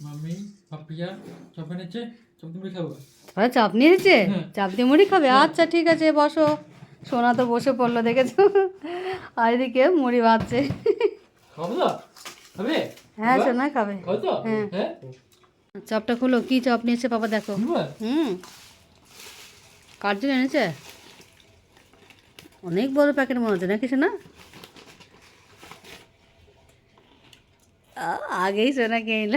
Mummy Papiya chop এনেছে chop তুমি খাব ওরা চাপ নিয়েছে হ্যাঁ। চাপ দিয়ে মুড়ি খাবে? আচ্ছা ঠিক আছে বসো। সোনা তো বসে পড়ল দেখেছ? আর এদিকে মুড়ি বাঁধছে খাব খাবে? হ্যাঁ সোনা খাবে। হ্যাঁ। হ্যাঁ? চপটা খুলো কি চপ নিয়েছে বাবা দেখো। হুম। কার জন্য এনেছে? অনেক বড় প্যাকেট মনে হচ্ছে না কিছু না আগেই সোনা কিনল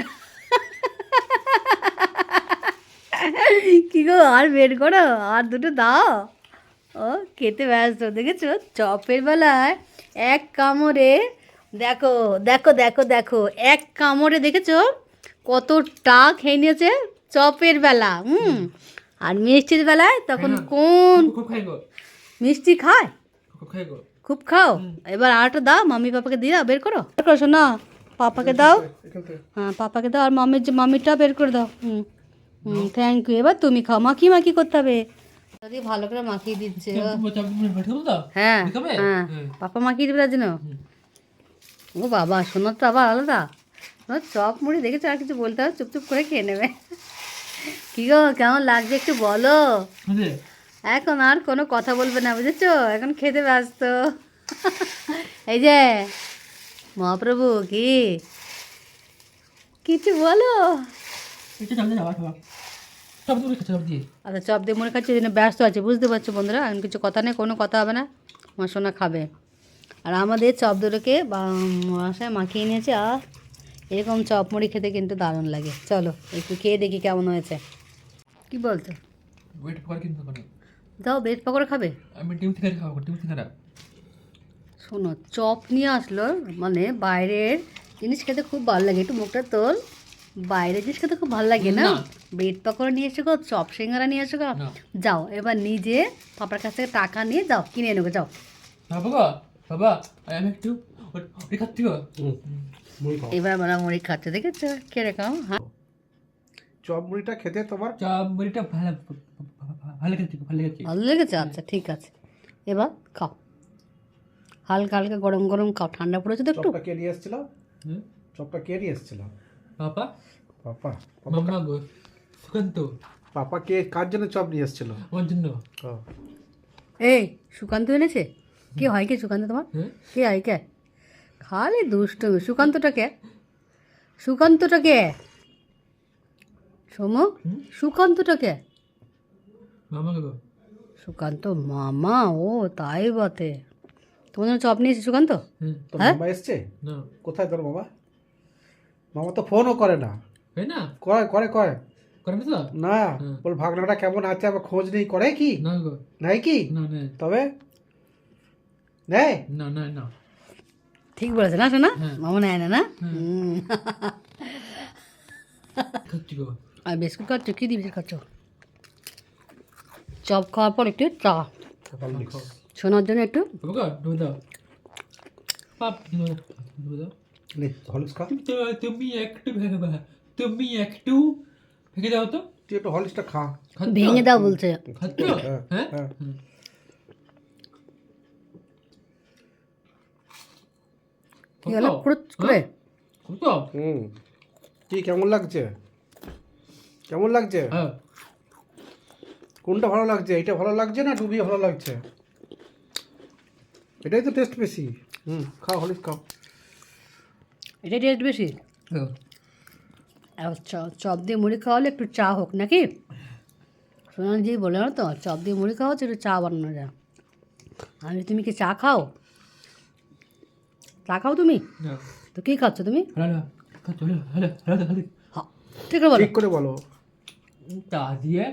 কি গো আর বের করো আর দুটো দাও। ও খেতে ব্যস্ত দেখেছ? চপের বেলায় এক কামড়ে দেখো দেখো দেখো দেখো এক কামড়ে দেখেছ? কতটা খেয়ে নিয়েছে চপের বেলা হুম। আর মিষ্টির বেলায় তখন। কোন মিষ্টি খায়? খুব খাও? এবার আরটা দাও মাম্মি পাপাকে দিয়ে দাও বের করো। বের করো শোনা পাপাকে দাও। হ্যাঁ পাপাকে দাও আর মামির যে মামিরটা বের করে দাও হুম। হুম থ্যাংক ইউ এবার তুমি খাও মাখি মাখি করতে হবে। যদি ভালো করে মাখিয়ে দিচ্ছে। হ্যাঁ হ্যাঁ। হ্যাঁ। পাপা মাখিয়ে দেবে তার জন্য? ও বাবা সোনার তো আবার আলাদা চপ মুড়ি দেখেছ? আর কিছু বলতে হবে? চুপচুপ করে খেয়ে নেবে। কি গো কেমন লাগছে একটু বলো? এখন আর কোনো কথা বলবে না বুঝেছ? এখন খেতে ব্যস্ত। এই যে মহাপ্রভু কি? কিছু বলো? চপ চপ দিয়ে আচ্ছা চপ দিয়ে মনে খাচ্ছে ব্যস্ত আছে বুঝতে পারছ বন্ধুরা? এখন কিছু কথা নেই কোনো কথা হবে না। আমার সোনা খাবে। আর আমাদের চপ দুটোকে মশায় মাখিয়ে নিয়েছে আর এরকম চপ মুড়ি খেতে কিন্তু দারুণ লাগে। চলো একটু খেয়ে দেখি কেমন হয়েছে। কি বলতো? ওয়েট পকড় কিন্তু কোনো দাও বেশ পকোড়া খাবে? আমি ডিম থেকে খাব ডিম থেকে শোনো চপ নিয়ে আসলো মানে বাইরের জিনিস খেতে খুব ভালো লাগে। একটু মুখটা তোল। বাইরের জিনিস খেতে খুব ভালো লাগে না। ব্রেড পকোড়া নিয়ে এসো গো চপ সিঙ্গারা নিয়ে এসো গো। যাও এবার নিজে পাপার কাছ থেকে টাকা নিয়ে যাও কিনে এনে যাও। বাবা বাবা আমি একটু খাচ্ছি এবার আমরা মুড়ি খাচ্ছে দেখেছ? কীরকম হ্যাঁ? চপ মুড়িটা খেতে তোমার? চপ মুড়িটা ভালো ভালো খেয়েছি ভালো লেগেছে? আচ্ছা ঠিক আছে। এবার খাও। হালকা হালকা গরম গরম খাও। ঠান্ডা পড়েছে তো একটু। চপটা কে নিয়ে এসেছিল? চপটা কে নিয়ে এসেছিল? পাপা? পাপা মাম্মা গো সুকান্ত। পাপা কে কার জন্য চপ নিয়ে এসেছিল? আমার জন্য। এই সুকান্ত এনেছে? কে হয় কে সুকান্ত তোমার? হ্যাঁ? কে হয় কে? খালি দুষ্ট সুকান্তটা কে? সুকান্তটা কে? সোমু সুকান্তটা কে? মামা গো। সুকান্ত মামা ও তাই বটে। তোমার জন্য চপ নিয়েছে সুকান্ত? হুম তোর হ্যাঁ? এসছে? কোথায় তোর মামা? মামা তো ফোনও করে না। হয় না? করে করে করে না বল ভাগনাটা কেমন আছে? আবার খোঁজ নেই করে কি? না গো। নাই কি? না না তবে? নেই না না না। ঠিক বলেছে না শোনা? হ্যাঁ। মামা নেয় না না? গো। আর বিস্কুট খাচ্ছ? কী দিয়ে বিস্কুট খাচ্ছ? চপ খাওয়ার পর একটু চা। শোনার জন্য একটু। দাও। পাপ ডুবে দাও। নে হলিক্স খা তো তুমি একটু ভেঙে দাও তুমি একটু ভেঙে দাও তো। তুই একটু হলিক্সটা খা। ভেঙে দাও বলছে। হ্যাঁ, হ্যাঁ? হ্যাঁ। হুম। কি কেমন লাগছে? কেমন লাগছে? হ্যাঁ। কোনটা ভালো লাগছে? এটা ভালো লাগছে না ডুবিয়ে ভালো লাগছে? এটাই তো টেস্ট বেশি। হুম খাও হলিক্স খাও এটা টেস্ট বেশি। আর চপ দিয়ে মুড়ি খাওয়ালে একটু চা হোক নাকি? সোনালি বলে না তো চপ দিয়ে মুড়ি খাওয়া হচ্ছে একটু চা বানানো যায়। আমি তুমি কি চা খাও? চা খাও তুমি? তো কী খাচ্ছ তুমি? হ্যাঁ ঠিক আছে বলো। ঠিক করে বলো। চা দিয়ে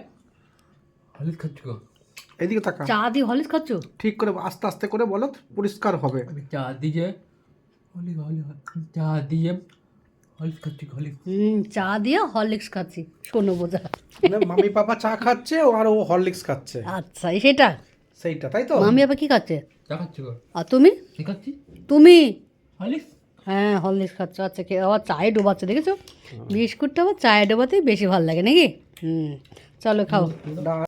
হলুদ খাচ্ছ? এদিকে তাকা চা দিয়ে হলিস খাচ্ছ? ঠিক করে আস্তে আস্তে করে বলো পরিষ্কার হবে। চা দিয়ে চা দিয়ে হলুদ খাচ্ছি হুম চা দিয়ে হরলিক্স খাচ্ছি শোনো বোঝা। মামি পাপা চা খাচ্ছে আর ও হরলিক্স খাচ্ছে। আচ্ছা এই সেটা? সেইটা তাই তো? মামি আবার কি খাচ্ছে? চা খাচ্ছি গো। আর তুমি? কি খাচ্ছি? তুমি? হলিক্স? হ্যাঁ হরলিক্স খাচ্ছ। আচ্ছা কে আবার চায়ে ডোবাচ্ছে দেখেছ? বিস্কুটটা আবার চায়ে ডোবাতেই বেশি ভালো লাগে নাকি? হুম চলো খাও।